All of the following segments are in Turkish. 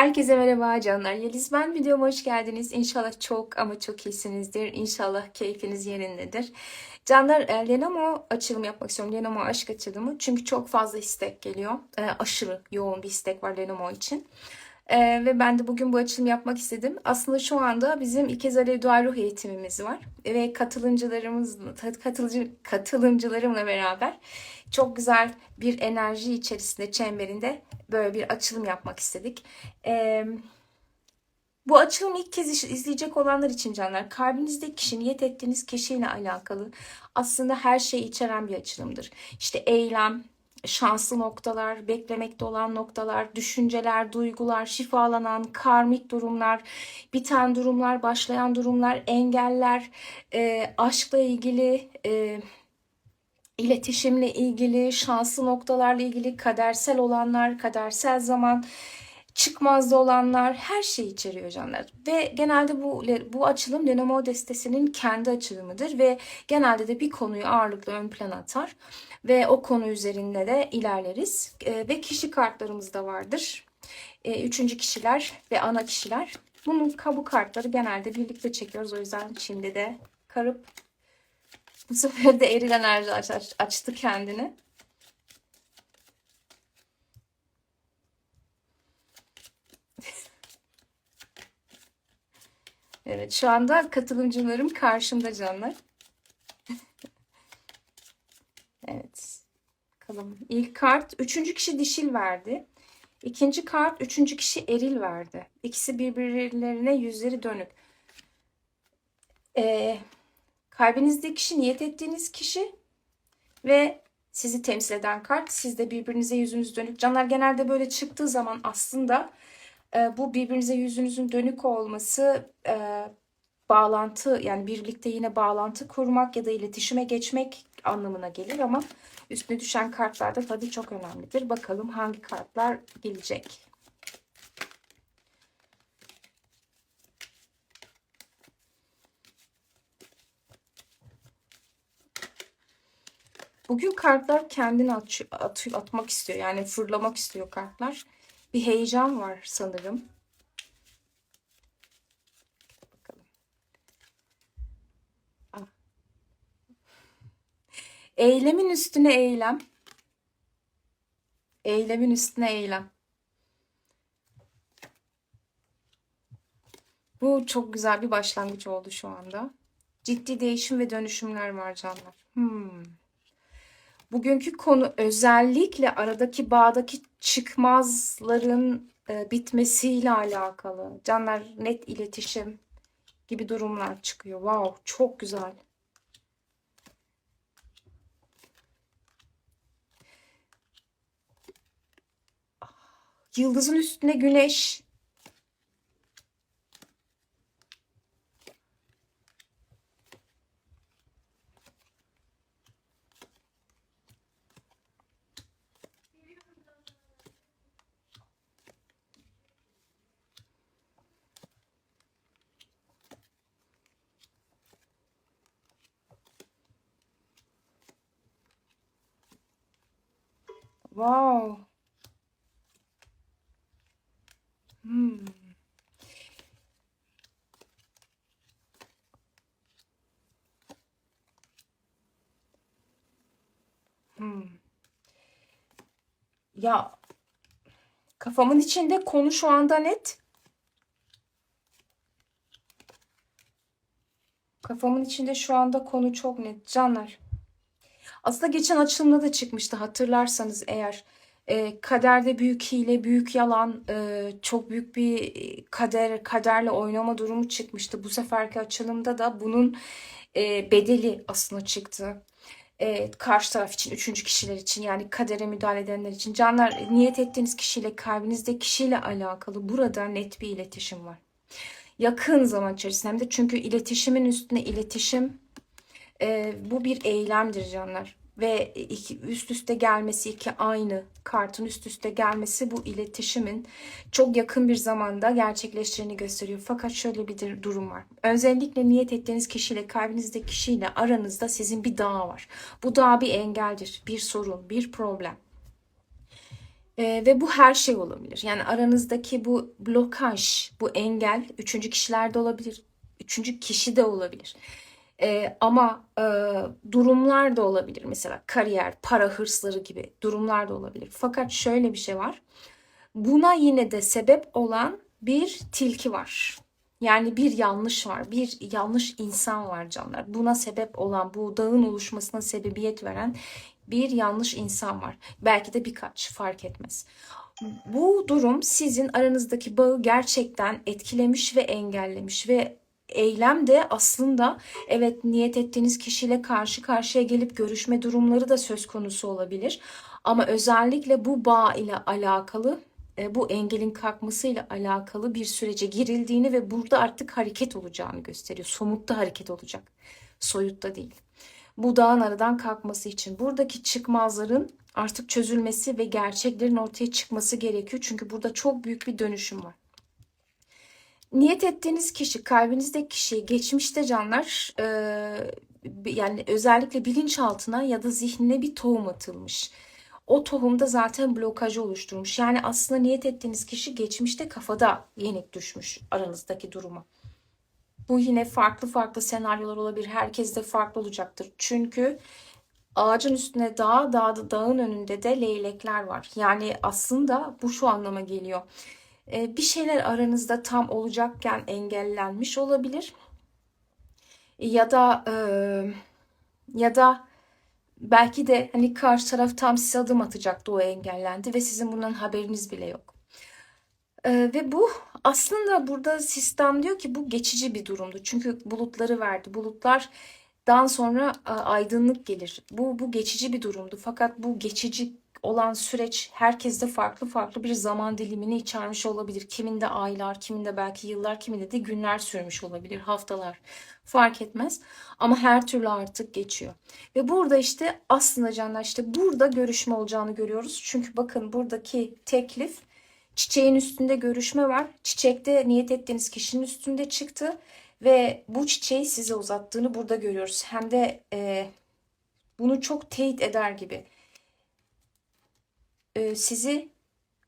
Herkese merhaba canlar. Yeliz ben. Videoma hoş geldiniz. İnşallah çok ama çok iyisinizdir. İnşallah keyfiniz yerindedir. Canlar e, Lenomo açılımı yapmak istiyorum. Lenomo aşk açılımı. Çünkü çok fazla istek geliyor. E, aşırı yoğun bir istek var Lenomo için. E, ve ben de bugün bu açılımı yapmak istedim. Aslında şu anda bizim İkez Alev Dua Ruh eğitimimiz var. Ve katılımcılarımız, katılıcı, katılımcılarımla beraber çok güzel bir enerji içerisinde, çemberinde böyle bir açılım yapmak istedik. Ee, bu açılımı ilk kez izleyecek olanlar için canlar, kalbinizdeki kişi, niyet ettiğiniz kişiyle alakalı aslında her şeyi içeren bir açılımdır. İşte eylem, şanslı noktalar, beklemekte olan noktalar, düşünceler, duygular, şifalanan karmik durumlar, biten durumlar, başlayan durumlar, engeller, e, aşkla ilgili, e, iletişimle ilgili, şanslı noktalarla ilgili, kadersel olanlar, kadersel zaman, çıkmazda olanlar her şeyi içeriyor canlar. Ve genelde bu bu açılım Lenomo destesinin kendi açılımıdır ve genelde de bir konuyu ağırlıklı ön plana atar ve o konu üzerinde de ilerleriz. E, ve kişi kartlarımız da vardır. E, üçüncü kişiler ve ana kişiler. Bunun bu kartları genelde birlikte çekiyoruz. O yüzden şimdi de karıp bu sefer de eril enerji aç- aç- açtı kendini. Evet şu anda katılımcılarım karşımda canlar. Evet. Bakalım. İlk kart üçüncü kişi dişil verdi. İkinci kart üçüncü kişi eril verdi. İkisi birbirlerine yüzleri dönük. Ee, kalbinizdeki kişi, niyet ettiğiniz kişi ve sizi temsil eden kart. Siz de birbirinize yüzünüz dönük. Canlar genelde böyle çıktığı zaman aslında e, bu birbirinize yüzünüzün dönük olması e, bağlantı yani birlikte yine bağlantı kurmak ya da iletişime geçmek anlamına gelir ama üstüne düşen kartlar da tabii çok önemlidir. Bakalım hangi kartlar gelecek. Bugün kartlar kendini at, at- atmak istiyor. Yani fırlamak istiyor kartlar. Bir heyecan var sanırım. Ah. Eylemin üstüne eylem. Eylemin üstüne eylem. Bu çok güzel bir başlangıç oldu şu anda. Ciddi değişim ve dönüşümler var canlar. Hmm. Bugünkü konu özellikle aradaki bağdaki çıkmazların e, bitmesiyle alakalı. Canlar net iletişim gibi durumlar çıkıyor. Wow, çok güzel. Yıldızın üstüne güneş. Wow. Hmm. Hmm. Ya kafamın içinde konu şu anda net. Kafamın içinde şu anda konu çok net. Canlar. Aslında geçen açılımda da çıkmıştı hatırlarsanız eğer. E, kaderde büyük hile, büyük yalan, e, çok büyük bir kader, kaderle oynama durumu çıkmıştı. Bu seferki açılımda da bunun e, bedeli aslında çıktı. E, karşı taraf için, üçüncü kişiler için yani kadere müdahale edenler için. Canlar niyet ettiğiniz kişiyle, kalbinizde kişiyle alakalı burada net bir iletişim var. Yakın zaman içerisinde hem de çünkü iletişimin üstüne iletişim e, bu bir eylemdir canlar. Ve iki, üst üste gelmesi iki aynı kartın üst üste gelmesi bu iletişimin çok yakın bir zamanda gerçekleşeceğini gösteriyor. Fakat şöyle bir dur- durum var. Özellikle niyet ettiğiniz kişiyle, kalbinizdeki kişiyle aranızda sizin bir dağ var. Bu dağ bir engeldir, bir sorun, bir problem. Ee, ve bu her şey olabilir. Yani aranızdaki bu blokaj, bu engel üçüncü kişilerde olabilir. Üçüncü kişi de olabilir. Ee, ama e, durumlar da olabilir. Mesela kariyer, para hırsları gibi durumlar da olabilir. Fakat şöyle bir şey var. Buna yine de sebep olan bir tilki var. Yani bir yanlış var, bir yanlış insan var canlar. Buna sebep olan, bu dağın oluşmasına sebebiyet veren bir yanlış insan var. Belki de birkaç fark etmez. Bu durum sizin aranızdaki bağı gerçekten etkilemiş ve engellemiş ve eylem de aslında evet niyet ettiğiniz kişiyle karşı karşıya gelip görüşme durumları da söz konusu olabilir. Ama özellikle bu bağ ile alakalı e, bu engelin kalkmasıyla alakalı bir sürece girildiğini ve burada artık hareket olacağını gösteriyor. Somutta hareket olacak. Soyutta değil. Bu dağın aradan kalkması için buradaki çıkmazların artık çözülmesi ve gerçeklerin ortaya çıkması gerekiyor. Çünkü burada çok büyük bir dönüşüm var. Niyet ettiğiniz kişi, kalbinizdeki kişi geçmişte canlar e, yani özellikle bilinçaltına ya da zihnine bir tohum atılmış o tohumda zaten blokajı oluşturmuş. Yani aslında niyet ettiğiniz kişi geçmişte kafada yenik düşmüş aranızdaki duruma. Bu yine farklı farklı senaryolar olabilir. Herkes de farklı olacaktır. Çünkü ağacın üstüne dağ, dağda dağın önünde de leylekler var. Yani aslında bu şu anlama geliyor. Ee, bir şeyler aranızda tam olacakken engellenmiş olabilir. Ya da e, ya da Belki de hani karşı taraf tam size adım atacaktı o engellendi ve sizin bundan haberiniz bile yok. Ee, ve bu aslında burada sistem diyor ki bu geçici bir durumdu. Çünkü bulutları verdi. Bulutlardan sonra aydınlık gelir. Bu bu geçici bir durumdu. Fakat bu geçici olan süreç herkeste farklı farklı bir zaman dilimini içermiş olabilir. Kiminde aylar, kiminde belki yıllar, kiminde de günler sürmüş olabilir, haftalar fark etmez. Ama her türlü artık geçiyor. Ve burada işte aslında canlar işte burada görüşme olacağını görüyoruz. Çünkü bakın buradaki teklif çiçeğin üstünde görüşme var. Çiçekte niyet ettiğiniz kişinin üstünde çıktı. Ve bu çiçeği size uzattığını burada görüyoruz. Hem de e, bunu çok teyit eder gibi e, sizi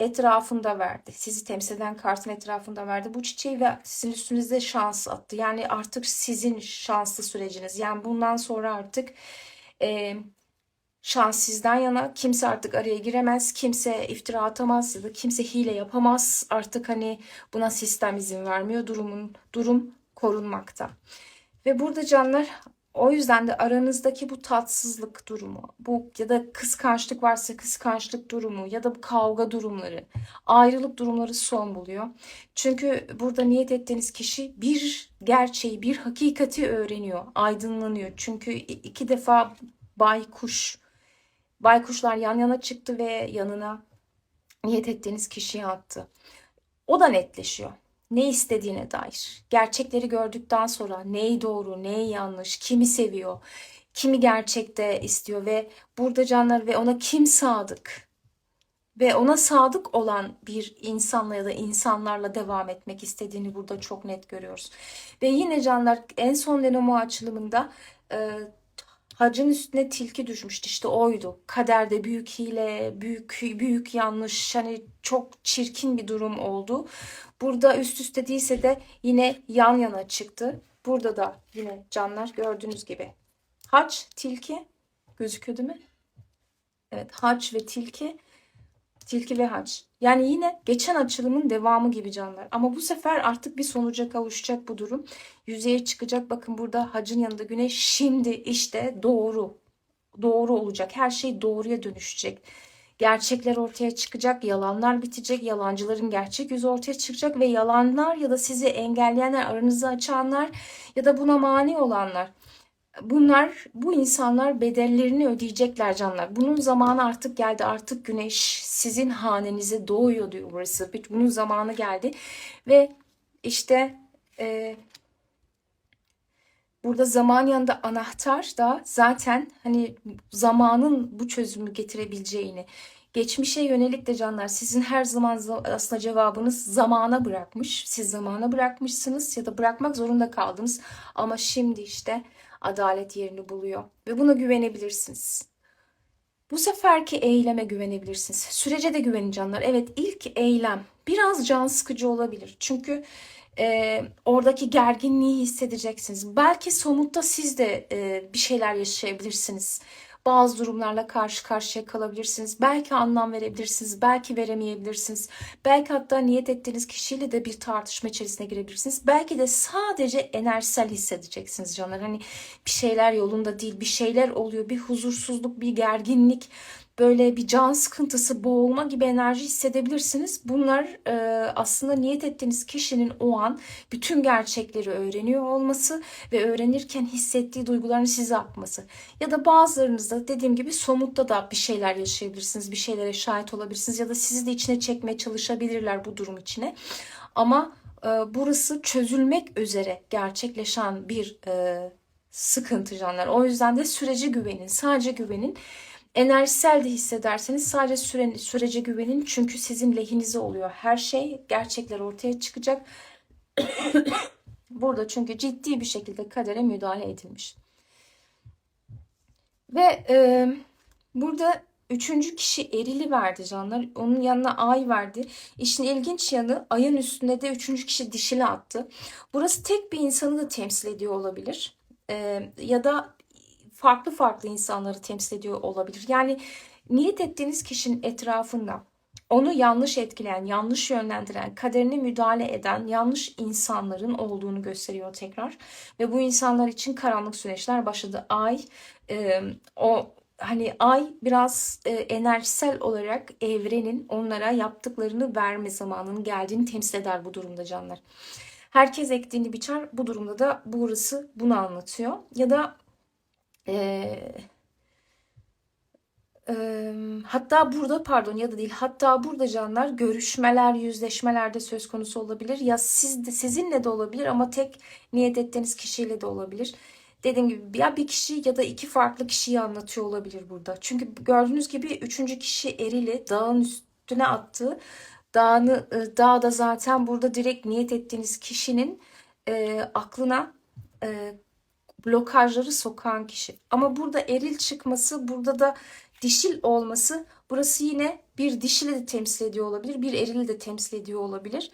etrafında verdi. Sizi temsil eden kartın etrafında verdi. Bu çiçeği ve sizin üstünüzde şans attı. Yani artık sizin şanslı süreciniz. Yani bundan sonra artık e, şans sizden yana. Kimse artık araya giremez. Kimse iftira atamaz ya da kimse hile yapamaz. Artık hani buna sistem izin vermiyor. Durumun durum korunmakta. Ve burada canlar o yüzden de aranızdaki bu tatsızlık durumu, bu ya da kıskançlık varsa kıskançlık durumu ya da bu kavga durumları, ayrılık durumları son buluyor. Çünkü burada niyet ettiğiniz kişi bir gerçeği, bir hakikati öğreniyor, aydınlanıyor. Çünkü iki defa baykuş, baykuşlar yan yana çıktı ve yanına niyet ettiğiniz kişiyi attı. O da netleşiyor ne istediğine dair. Gerçekleri gördükten sonra neyi doğru, neyi yanlış, kimi seviyor, kimi gerçekte istiyor ve burada canlar ve ona kim sadık ve ona sadık olan bir insanla ya da insanlarla devam etmek istediğini burada çok net görüyoruz. Ve yine canlar en son Lenomo açılımında e, hacın üstüne tilki düşmüştü işte oydu. Kaderde büyük hile, büyük büyük yanlış hani çok çirkin bir durum oldu. Burada üst üste değilse de yine yan yana çıktı. Burada da yine canlar gördüğünüz gibi. Haç, tilki gözüküyor değil? Evet haç ve tilki. Tilki ve haç. Yani yine geçen açılımın devamı gibi canlar. Ama bu sefer artık bir sonuca kavuşacak bu durum. Yüzeye çıkacak. Bakın burada hacın yanında güneş şimdi işte doğru. Doğru olacak. Her şey doğruya dönüşecek. Gerçekler ortaya çıkacak, yalanlar bitecek, yalancıların gerçek yüzü ortaya çıkacak ve yalanlar ya da sizi engelleyenler, aranızı açanlar ya da buna mani olanlar bunlar bu insanlar bedellerini ödeyecekler canlar. Bunun zamanı artık geldi. Artık güneş sizin hanenize doğuyor diyor burası. Bunun zamanı geldi. Ve işte burada zaman yanında anahtar da zaten hani zamanın bu çözümü getirebileceğini Geçmişe yönelik de canlar sizin her zaman aslında cevabınız zamana bırakmış. Siz zamana bırakmışsınız ya da bırakmak zorunda kaldınız. Ama şimdi işte adalet yerini buluyor ve buna güvenebilirsiniz. Bu seferki eyleme güvenebilirsiniz. Sürece de güvenin canlar. Evet ilk eylem biraz can sıkıcı olabilir. Çünkü e, oradaki gerginliği hissedeceksiniz. Belki somutta siz de e, bir şeyler yaşayabilirsiniz. Bazı durumlarla karşı karşıya kalabilirsiniz. Belki anlam verebilirsiniz, belki veremeyebilirsiniz. Belki hatta niyet ettiğiniz kişiyle de bir tartışma içerisine girebilirsiniz. Belki de sadece enerjisel hissedeceksiniz canlar. Hani bir şeyler yolunda değil, bir şeyler oluyor, bir huzursuzluk, bir gerginlik böyle bir can sıkıntısı, boğulma gibi enerji hissedebilirsiniz. Bunlar e, aslında niyet ettiğiniz kişinin o an bütün gerçekleri öğreniyor olması ve öğrenirken hissettiği duyguların size akması. Ya da bazılarınızda dediğim gibi somutta da bir şeyler yaşayabilirsiniz, bir şeylere şahit olabilirsiniz ya da sizi de içine çekmeye çalışabilirler bu durum içine. Ama e, burası çözülmek üzere gerçekleşen bir e, sıkıntı canlar. O yüzden de sürece güvenin, sadece güvenin. Enerjisel de hissederseniz sadece süre, sürece güvenin çünkü sizin lehinize oluyor. Her şey gerçekler ortaya çıkacak. Burada çünkü ciddi bir şekilde kadere müdahale edilmiş. Ve e, burada üçüncü kişi erili verdi canlar. Onun yanına ay verdi. İşin ilginç yanı ayın üstünde de üçüncü kişi dişili attı. Burası tek bir insanı da temsil ediyor olabilir. E, ya da farklı farklı insanları temsil ediyor olabilir. Yani niyet ettiğiniz kişinin etrafında onu yanlış etkileyen, yanlış yönlendiren, kaderine müdahale eden yanlış insanların olduğunu gösteriyor tekrar. Ve bu insanlar için karanlık süreçler başladı. Ay e, o hani ay biraz e, enerjisel olarak evrenin onlara yaptıklarını verme zamanının geldiğini temsil eder bu durumda canlar. Herkes ektiğini biçer. Bu durumda da burası bunu anlatıyor. Ya da ee, e, hatta burada pardon ya da değil hatta burada canlar görüşmeler, yüzleşmeler de söz konusu olabilir. Ya siz de sizinle de olabilir ama tek niyet ettiğiniz kişiyle de olabilir. Dediğim gibi ya bir kişi ya da iki farklı kişiyi anlatıyor olabilir burada. Çünkü gördüğünüz gibi üçüncü kişi erili dağın üstüne attığı dağını e, dağda zaten burada direkt niyet ettiğiniz kişinin e, aklına e, blokajları sokan kişi. Ama burada eril çıkması, burada da dişil olması burası yine bir dişili de temsil ediyor olabilir, bir erili de temsil ediyor olabilir.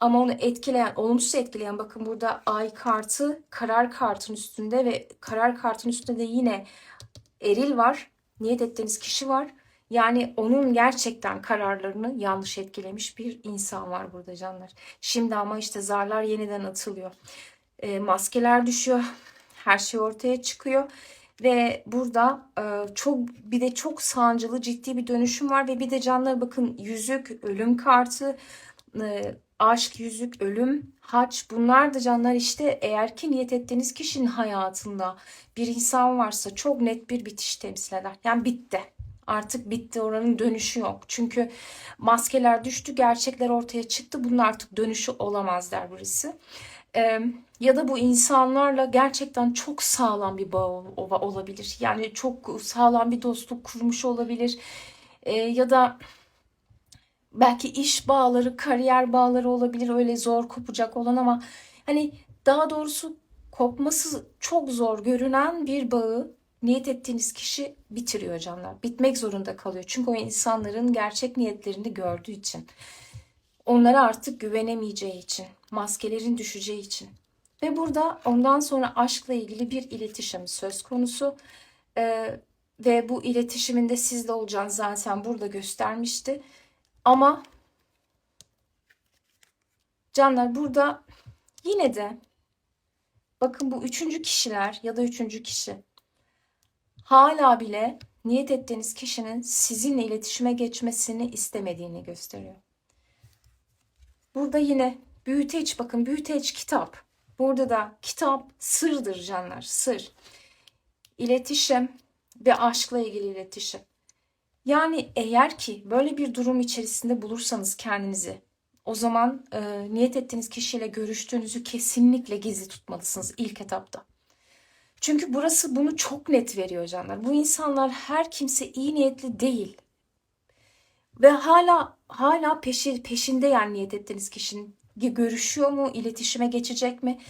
Ama onu etkileyen, olumsuz etkileyen bakın burada ay kartı karar kartın üstünde ve karar kartın üstünde de yine eril var. Niyet ettiğiniz kişi var. Yani onun gerçekten kararlarını yanlış etkilemiş bir insan var burada canlar. Şimdi ama işte zarlar yeniden atılıyor. E, maskeler düşüyor. Her şey ortaya çıkıyor. Ve burada e, çok bir de çok sancılı ciddi bir dönüşüm var ve bir de canlara bakın yüzük, ölüm kartı, e, aşk, yüzük, ölüm, haç bunlar da canlar işte eğer ki niyet ettiğiniz kişinin hayatında bir insan varsa çok net bir bitiş temsil eder. Yani bitti. Artık bitti oranın dönüşü yok. Çünkü maskeler düştü, gerçekler ortaya çıktı. Bunun artık dönüşü olamaz der birisi e, ya da bu insanlarla gerçekten çok sağlam bir bağ olabilir. Yani çok sağlam bir dostluk kurmuş olabilir. E, ya da belki iş bağları, kariyer bağları olabilir öyle zor kopacak olan ama hani daha doğrusu kopması çok zor görünen bir bağı niyet ettiğiniz kişi bitiriyor canlar. Bitmek zorunda kalıyor. Çünkü o insanların gerçek niyetlerini gördüğü için. Onlara artık güvenemeyeceği için maskelerin düşeceği için. Ve burada ondan sonra aşkla ilgili bir iletişim söz konusu. Ee, ve bu iletişimin de sizle olacağını zaten burada göstermişti. Ama canlar burada yine de bakın bu üçüncü kişiler ya da üçüncü kişi hala bile niyet ettiğiniz kişinin sizinle iletişime geçmesini istemediğini gösteriyor. Burada yine Büyüteç bakın büyüteç kitap. Burada da kitap sırdır canlar sır. İletişim ve aşkla ilgili iletişim. Yani eğer ki böyle bir durum içerisinde bulursanız kendinizi o zaman e, niyet ettiğiniz kişiyle görüştüğünüzü kesinlikle gizli tutmalısınız ilk etapta. Çünkü burası bunu çok net veriyor canlar. Bu insanlar her kimse iyi niyetli değil. Ve hala hala peşi, peşinde yani niyet ettiğiniz kişinin görüşüyor mu, iletişime geçecek mi?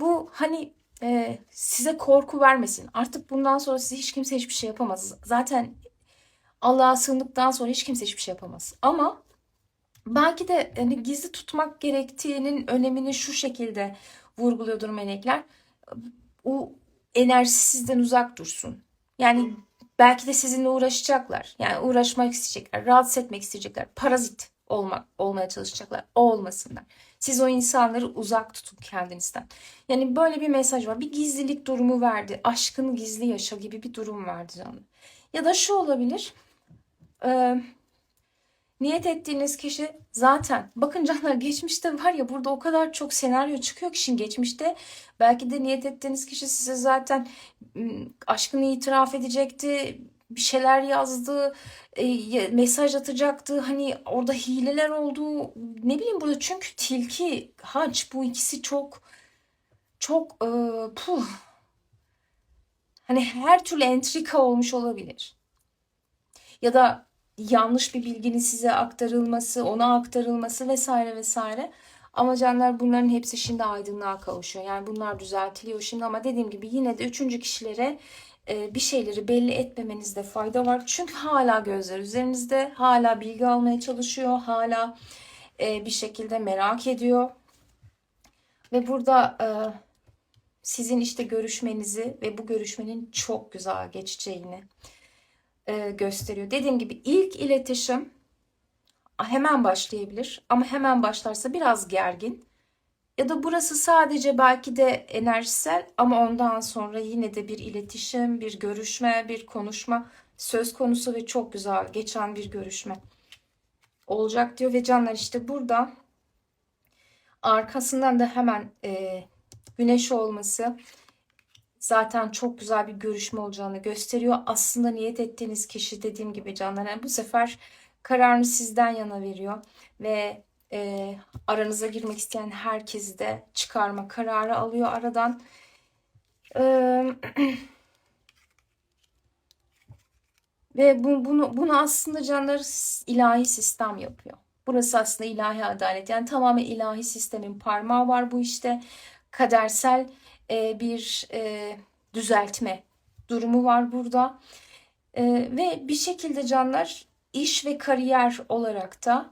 Bu hani e, size korku vermesin. Artık bundan sonra size hiç kimse hiçbir şey yapamaz. Zaten Allah'a sığındıktan sonra hiç kimse hiçbir şey yapamaz. Ama belki de hani gizli tutmak gerektiğinin önemini şu şekilde vurguluyordur melekler. O enerji sizden uzak dursun. Yani belki de sizinle uğraşacaklar. Yani uğraşmak isteyecekler, rahatsız etmek isteyecekler. Parazit olmak olmaya çalışacaklar. O olmasınlar. Siz o insanları uzak tutun kendinizden. Yani böyle bir mesaj var. Bir gizlilik durumu verdi. Aşkını gizli yaşa gibi bir durum verdi canım. Ya da şu olabilir. Ee, niyet ettiğiniz kişi zaten bakın canlar geçmişte var ya burada o kadar çok senaryo çıkıyor ki şimdi geçmişte belki de niyet ettiğiniz kişi size zaten aşkını itiraf edecekti bir şeyler yazdı e, mesaj atacaktı hani orada hileler oldu ne bileyim burada çünkü tilki haç bu ikisi çok çok e, puh hani her türlü entrika olmuş olabilir ya da yanlış bir bilginin size aktarılması, ona aktarılması vesaire vesaire. Ama canlar bunların hepsi şimdi aydınlığa kavuşuyor. Yani bunlar düzeltiliyor şimdi ama dediğim gibi yine de üçüncü kişilere bir şeyleri belli etmemenizde fayda var. Çünkü hala gözler üzerinizde, hala bilgi almaya çalışıyor, hala e, bir şekilde merak ediyor. Ve burada e, sizin işte görüşmenizi ve bu görüşmenin çok güzel geçeceğini e, gösteriyor. Dediğim gibi ilk iletişim hemen başlayabilir ama hemen başlarsa biraz gergin. Ya da burası sadece belki de enerjisel ama ondan sonra yine de bir iletişim, bir görüşme, bir konuşma söz konusu ve çok güzel geçen bir görüşme olacak diyor ve canlar işte burada arkasından da hemen e, güneş olması zaten çok güzel bir görüşme olacağını gösteriyor. Aslında niyet ettiğiniz kişi dediğim gibi canlar yani bu sefer kararını sizden yana veriyor ve e, aranıza girmek isteyen herkesi de çıkarma kararı alıyor aradan. E, ve bu, bunu, bunu aslında canlar ilahi sistem yapıyor. Burası aslında ilahi adalet. Yani tamamen ilahi sistemin parmağı var bu işte. Kadersel e, bir e, düzeltme durumu var burada. E, ve bir şekilde canlar iş ve kariyer olarak da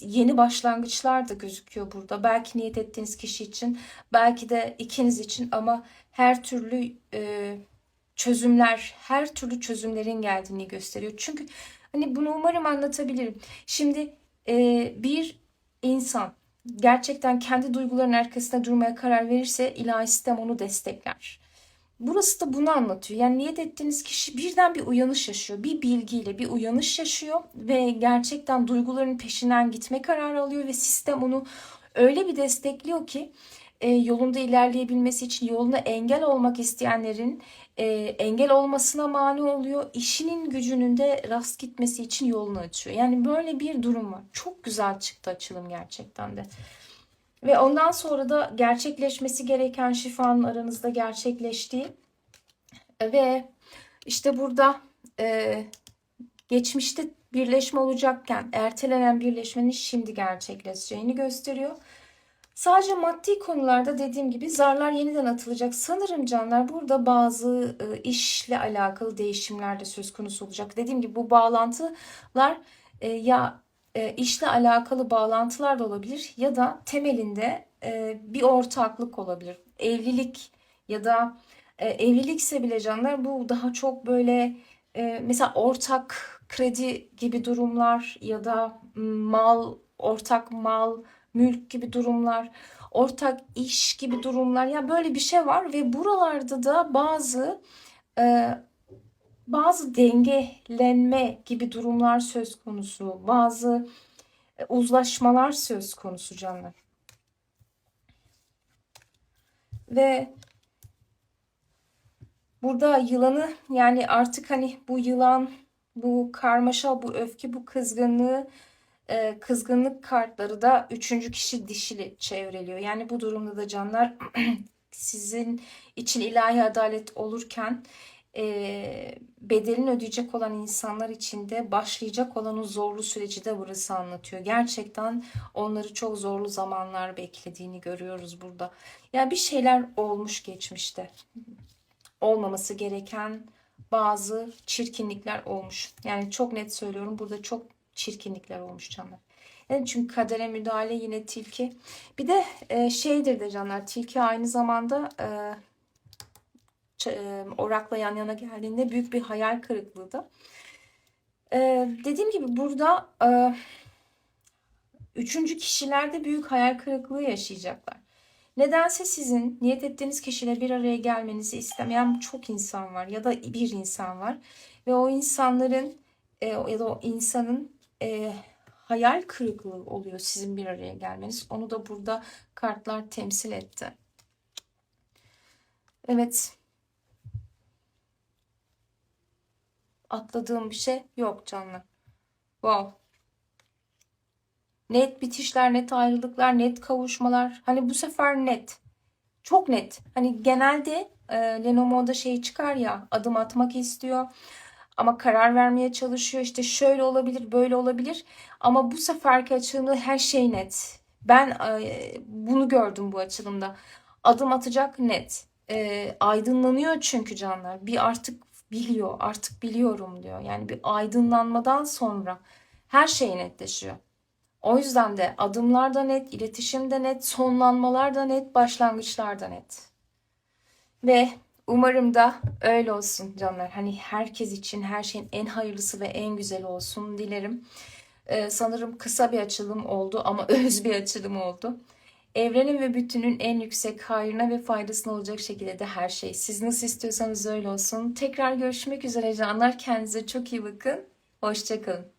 yeni başlangıçlar da gözüküyor burada. Belki niyet ettiğiniz kişi için, belki de ikiniz için ama her türlü e, çözümler, her türlü çözümlerin geldiğini gösteriyor. Çünkü hani bunu umarım anlatabilirim. Şimdi e, bir insan gerçekten kendi duygularının arkasında durmaya karar verirse ilahi sistem onu destekler. Burası da bunu anlatıyor. Yani niyet ettiğiniz kişi birden bir uyanış yaşıyor. Bir bilgiyle bir uyanış yaşıyor ve gerçekten duyguların peşinden gitme kararı alıyor ve sistem onu öyle bir destekliyor ki e, yolunda ilerleyebilmesi için yoluna engel olmak isteyenlerin e, engel olmasına mani oluyor. İşinin gücünün de rast gitmesi için yolunu açıyor. Yani böyle bir durum var. Çok güzel çıktı açılım gerçekten de. Ve ondan sonra da gerçekleşmesi gereken şifanın aranızda gerçekleştiği ve işte burada e, geçmişte birleşme olacakken ertelenen birleşmenin şimdi gerçekleşeceğini gösteriyor. Sadece maddi konularda dediğim gibi zarlar yeniden atılacak. Sanırım canlar burada bazı e, işle alakalı değişimler de söz konusu olacak. Dediğim gibi bu bağlantılar e, ya e, işle alakalı bağlantılar da olabilir ya da temelinde e, bir ortaklık olabilir. Evlilik ya da e, evlilikse bile canlar bu daha çok böyle e, mesela ortak kredi gibi durumlar ya da mal, ortak mal, mülk gibi durumlar, ortak iş gibi durumlar. Ya böyle bir şey var ve buralarda da bazı bazı dengelenme gibi durumlar söz konusu, bazı e, uzlaşmalar söz konusu canlar. Ve burada yılanı yani artık hani bu yılan, bu karmaşa, bu öfke, bu kızgınlığı e, kızgınlık kartları da üçüncü kişi dişili çevreliyor. Yani bu durumda da canlar sizin için ilahi adalet olurken e, bedelini ödeyecek olan insanlar için de başlayacak olan o zorlu süreci de burası anlatıyor. Gerçekten onları çok zorlu zamanlar beklediğini görüyoruz burada. Ya yani bir şeyler olmuş geçmişte. Olmaması gereken bazı çirkinlikler olmuş. Yani çok net söylüyorum burada çok çirkinlikler olmuş canlar. Yani çünkü kadere müdahale yine tilki. Bir de e, şeydir de canlar tilki aynı zamanda e, orakla yan yana geldiğinde büyük bir hayal kırıklığı da. E, dediğim gibi burada e, üçüncü kişilerde büyük hayal kırıklığı yaşayacaklar. Nedense sizin niyet ettiğiniz kişiyle bir araya gelmenizi istemeyen çok insan var ya da bir insan var ve o insanların e, ya da o insanın e, hayal kırıklığı oluyor sizin bir araya gelmeniz. Onu da burada kartlar temsil etti. Evet. Atladığım bir şey yok canlı. Wow. Net bitişler, net ayrılıklar, net kavuşmalar. Hani bu sefer net. Çok net. Hani genelde e, Lenormand'da şey çıkar ya adım atmak istiyor ama karar vermeye çalışıyor. İşte şöyle olabilir, böyle olabilir. Ama bu seferki açılımda her şey net. Ben e, bunu gördüm bu açılımda. Adım atacak net. E, aydınlanıyor çünkü canlar. Bir artık biliyor, artık biliyorum diyor. Yani bir aydınlanmadan sonra her şey netleşiyor. O yüzden de adımlar da net, iletişim de net, sonlanmalar da net, başlangıçlar da net. Ve umarım da öyle olsun canlar. Hani herkes için her şeyin en hayırlısı ve en güzeli olsun dilerim. Ee, sanırım kısa bir açılım oldu ama öz bir açılım oldu. Evrenin ve bütünün en yüksek hayrına ve faydasına olacak şekilde de her şey. Siz nasıl istiyorsanız öyle olsun. Tekrar görüşmek üzere canlar. Kendinize çok iyi bakın. Hoşçakalın.